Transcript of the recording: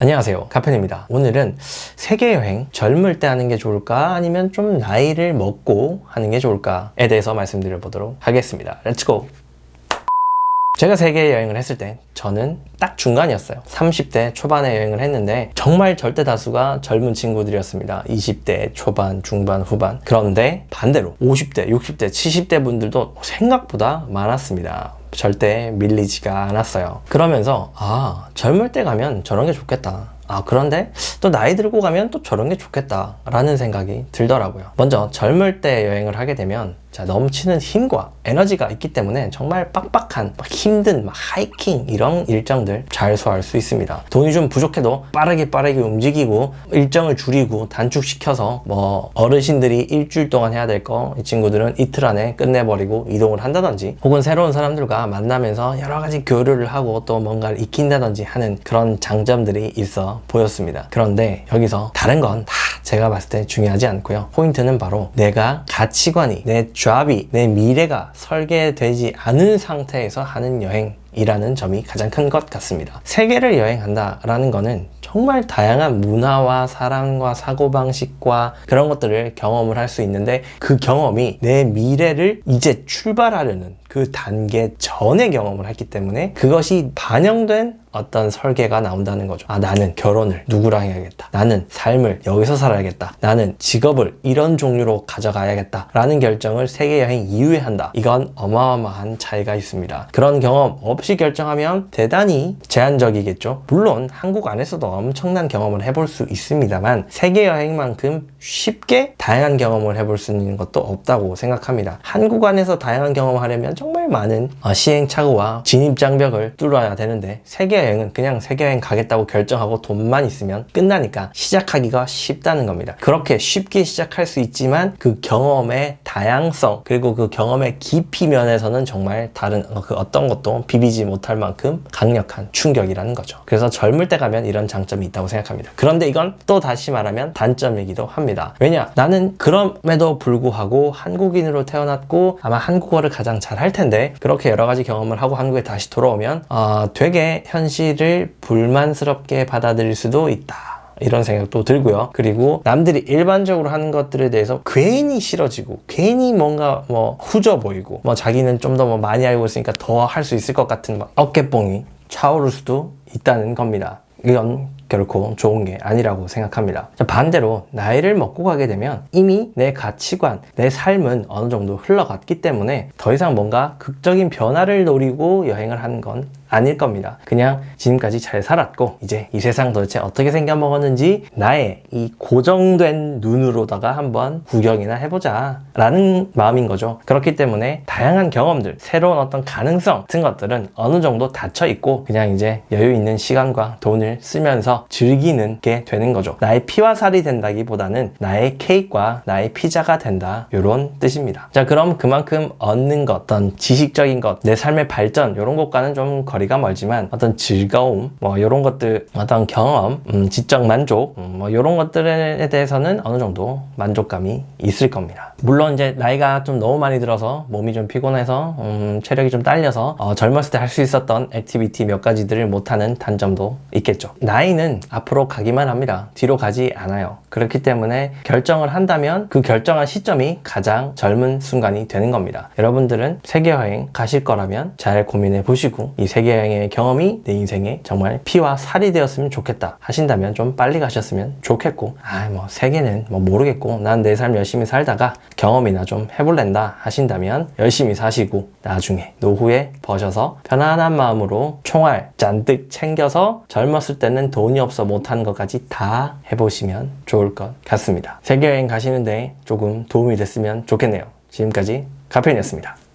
안녕하세요. 카펜입니다. 오늘은 세계 여행 젊을 때 하는 게 좋을까 아니면 좀 나이를 먹고 하는 게 좋을까에 대해서 말씀드려 보도록 하겠습니다. 렛츠고! 제가 세계 여행을 했을 때 저는 딱 중간이었어요. 30대 초반에 여행을 했는데 정말 절대 다수가 젊은 친구들이었습니다. 20대 초반, 중반, 후반. 그런데 반대로 50대, 60대, 70대 분들도 생각보다 많았습니다. 절대 밀리지가 않았어요. 그러면서 아 젊을 때 가면 저런 게 좋겠다. 아 그런데 또 나이 들고 가면 또 저런 게 좋겠다 라는 생각이 들더라고요. 먼저 젊을 때 여행을 하게 되면 자 넘치는 힘과 에너지가 있기 때문에 정말 빡빡한 막 힘든 막 하이킹 이런 일정들 잘 소화할 수 있습니다. 돈이 좀 부족해도 빠르게 빠르게 움직이고 일정을 줄이고 단축시켜서 뭐 어르신들이 일주일 동안 해야 될 거 이 친구들은 이틀 안에 끝내버리고 이동을 한다든지 혹은 새로운 사람들과 만나면서 여러 가지 교류를 하고 또 뭔가를 익힌다든지 하는 그런 장점들이 있어 보였습니다. 그런데 여기서 다른 건 다 제가 봤을 때 중요하지 않고요. 포인트는 바로 내가 가치관이, 내 잡이, 내 미래가 설계되지 않은 상태에서 하는 여행 이라는 점이 가장 큰 것 같습니다. 세계를 여행한다라는 거는 정말 다양한 문화와 사람과 사고방식과 그런 것들을 경험을 할 수 있는데 그 경험이 내 미래를 이제 출발하려는 그 단계 전에 경험을 했기 때문에 그것이 반영된 어떤 설계가 나온다는 거죠. 아, 나는 결혼을 누구랑 해야겠다. 나는 삶을 여기서 살아야겠다. 나는 직업을 이런 종류로 가져가야겠다. 라는 결정을 세계여행 이후에 한다. 이건 어마어마한 차이가 있습니다. 그런 경험 없이 결정하면 대단히 제한적이겠죠. 물론 한국 안에서도 엄청난 경험을 해볼 수 있습니다만 세계여행만큼 쉽게 다양한 경험을 해볼 수 있는 것도 없다고 생각합니다. 한국 안에서 다양한 경험을 하려면 정말 많은 어, 시행착오와 진입장벽을 뚫어야 되는데 세계여행은 그냥 세계여행 가겠다고 결정하고 돈만 있으면 끝나니까 시작하기가 쉽다는 겁니다. 그렇게 쉽게 시작할 수 있지만 그 경험의 다양성 그리고 그 경험의 깊이 면에서는 정말 다른 어, 그 어떤 것도 비비지 못할 만큼 강력한 충격이라는 거죠. 그래서 젊을 때 가면 이런 장점이 있다고 생각합니다. 그런데 이건 또 다시 말하면 단점이기도 합니다. 왜냐? 나는 그럼에도 불구하고 한국인으로 태어났고 아마 한국어를 가장 잘할 텐데 그렇게 여러 가지 경험을 하고 한국에 다시 돌아오면 어, 되게 현실을 불만스럽게 받아들일 수도 있다. 이런 생각도 들고요. 그리고 남들이 일반적으로 하는 것들에 대해서 괜히 싫어지고 괜히 뭔가 뭐 후져 보이고 뭐 자기는 좀 더 뭐 많이 알고 있으니까 더 할 수 있을 것 같은 막 어깨뽕이 차오를 수도 있다는 겁니다. 이건 결코 좋은 게 아니라고 생각합니다. 자, 반대로 나이를 먹고 가게 되면 이미 내 가치관, 내 삶은 어느 정도 흘러갔기 때문에 더 이상 뭔가 극적인 변화를 노리고 여행을 하는 건 아닐 겁니다. 그냥 지금까지 잘 살았고 이제 이 세상 도대체 어떻게 생겨 먹었는지 나의 이 고정된 눈으로다가 한번 구경이나 해보자 라는 마음인 거죠. 그렇기 때문에 다양한 경험들, 새로운 어떤 가능성 같은 것들은 어느 정도 닫혀 있고 그냥 이제 여유 있는 시간과 돈을 쓰면서 즐기는 게 되는 거죠. 나의 피와 살이 된다기보다는 나의 케이크와 나의 피자가 된다. 이런 뜻입니다. 자, 그럼 그만큼 얻는 것, 어떤 지식적인 것, 내 삶의 발전 이런 것과는 좀 거리가 멀지만 어떤 즐거움, 뭐 이런 것들, 어떤 경험, 음, 지적 만족, 음, 뭐 이런 것들에 대해서는 어느 정도 만족감이 있을 겁니다. 물론 이제 나이가 좀 너무 많이 들어서 몸이 좀 피곤해서 음, 체력이 좀 딸려서 어, 젊었을 때 할 수 있었던 액티비티 몇 가지들을 못하는 단점도 있겠죠. 나이는 앞으로 가기만 합니다. 뒤로 가지 않아요. 그렇기 때문에 결정을 한다면 그 결정한 시점이 가장 젊은 순간이 되는 겁니다. 여러분들은 세계여행 가실 거라면 잘 고민해 보시고 이 세계여행의 경험이 내 인생에 정말 피와 살이 되었으면 좋겠다 하신다면 좀 빨리 가셨으면 좋겠고 아 뭐 세계는 뭐 모르겠고 난 내 삶 열심히 살다가 경험이나 좀 해볼랜다 하신다면 열심히 사시고 나중에 노후에 버셔서 편안한 마음으로 총알 잔뜩 챙겨서 젊었을 때는 돈이 없어 못하는 것까지 다 해보시면 좋을 것 같습니다. 세계여행 가시는데 조금 도움이 됐으면 좋겠네요. 지금까지 가편이었습니다.